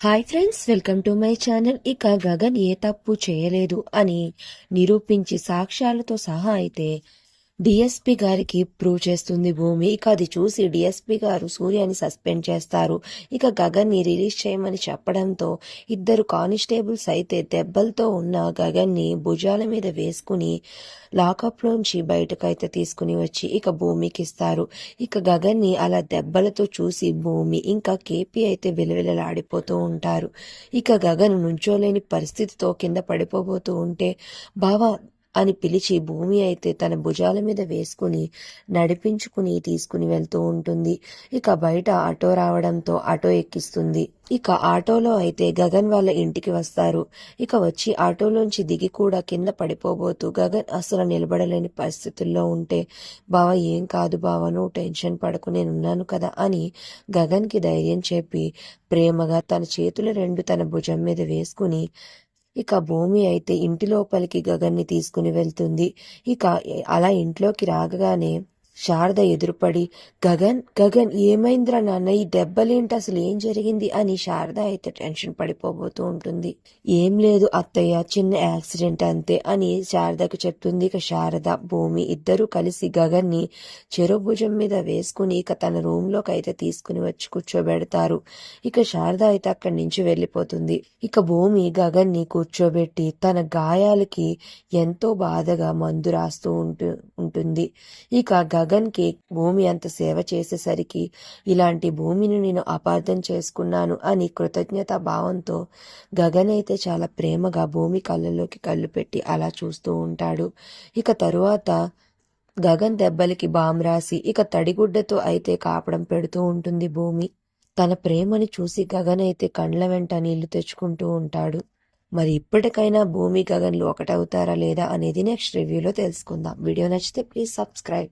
Hi friends welcome to my channel ఇక గగన్ ఏ తప్పు చేయలేదు అని నిరూపించి సాక్ష్యాలతో సహా అయితే డిఎస్పీ గారికి ప్రూవ్ చేస్తుంది భూమి. ఇక అది చూసి డిఎస్పీ గారు సూర్యని సస్పెండ్ చేస్తారు. ఇక గగన్ని రిలీజ్ చేయమని చెప్పడంతో ఇద్దరు కానిస్టేబుల్స్ అయితే దెబ్బలతో ఉన్న గగన్ని భుజాల మీద వేసుకుని లాకప్ లోంచి బయటకైతే తీసుకుని వచ్చి ఇక భూమికి ఇస్తారు. ఇక గగన్ని అలా దెబ్బలతో చూసి భూమి ఇంకా కేపీ అయితే విలవిలలాడిపోతూ ఉంటారు. ఇక గగన్ నుంచోలేని పరిస్థితితో కింద పడిపోబోతూ ఉంటే బావా అని పిలిచి భూమి అయితే తన భుజాల మీద వేసుకుని నడిపించుకుని తీసుకుని వెళ్తూ ఉంటుంది. ఇక బయట ఆటో రావడంతో ఆటో ఎక్కిస్తుంది. ఇక ఆటోలో అయితే గగన్ వాళ్ళ ఇంటికి వస్తారు. ఇక వచ్చి ఆటోలోంచి దిగి కూడా కింద పడిపోబోతూ గగన్ అసలు నిలబడలేని పరిస్థితుల్లో ఉంటే బావ ఏం కాదు బావ నువ్వు టెన్షన్ పడకు నేనున్నాను కదా అని గగన్కి ధైర్యం చెప్పి ప్రేమగా తన చేతులు రెండు తన భుజం మీద వేసుకుని ఇక భూమి అయితే ఇంటి లోపలికి గగన్ని తీసుకుని వెళ్తుంది. ఇక అలా ఇంట్లోకి రాగానే శారద ఎదురుపడి గగన్ గగన్ ఏమైందిరా నాన్న? ఈ దెబ్బలేంటి? అసలు ఏం జరిగింది? అని శారద అయితే టెన్షన్ పడిపోబోతూ ఉంటుంది. ఏం లేదు అత్తయ్య చిన్న యాక్సిడెంట్ అంతే అని శారదకు చెప్తుంది. ఇక శారద భూమి ఇద్దరూ కలిసి గగన్ని చెరుభుజం మీద వేసుకుని ఇక తన రూమ్లోకి అయితే తీసుకుని వచ్చి కూర్చోబెడతారు. ఇక శారద అయితే అక్కడి నుంచి వెళ్ళిపోతుంది. ఇక భూమి గగన్ని కూర్చోబెట్టి తన గాయాలకి ఎంతో బాధగా మందు రాస్తూ ఉంటు ఉంటుంది. ఇక గగన్ మగన్కి భూమి అంత సేవ చేసేసరికి ఇలాంటి భూమిని నేను అపార్థం చేసుకున్నాను అని కృతజ్ఞత భావంతో గగన్ అయితే చాలా ప్రేమగా భూమి కళ్ళలోకి కళ్ళు పెట్టి అలా చూస్తూ ఉంటాడు. ఇక తరువాత గగన్ దెబ్బలకి బామ్ రాసి ఇక తడిగుడ్డతో అయితే కాపడం పెడుతూ ఉంటుంది భూమి. తన ప్రేమని చూసి గగన్ అయితే కండ్ల వెంట నీళ్ళు తెచ్చుకుంటూ ఉంటాడు. మరి ఇప్పటికైనా భూమి గగన్లు ఒకటవుతారా లేదా అనేది నెక్స్ట్ రివ్యూలో తెలుసుకుందాం. వీడియో నచ్చితే ప్లీజ్ సబ్స్క్రైబ్.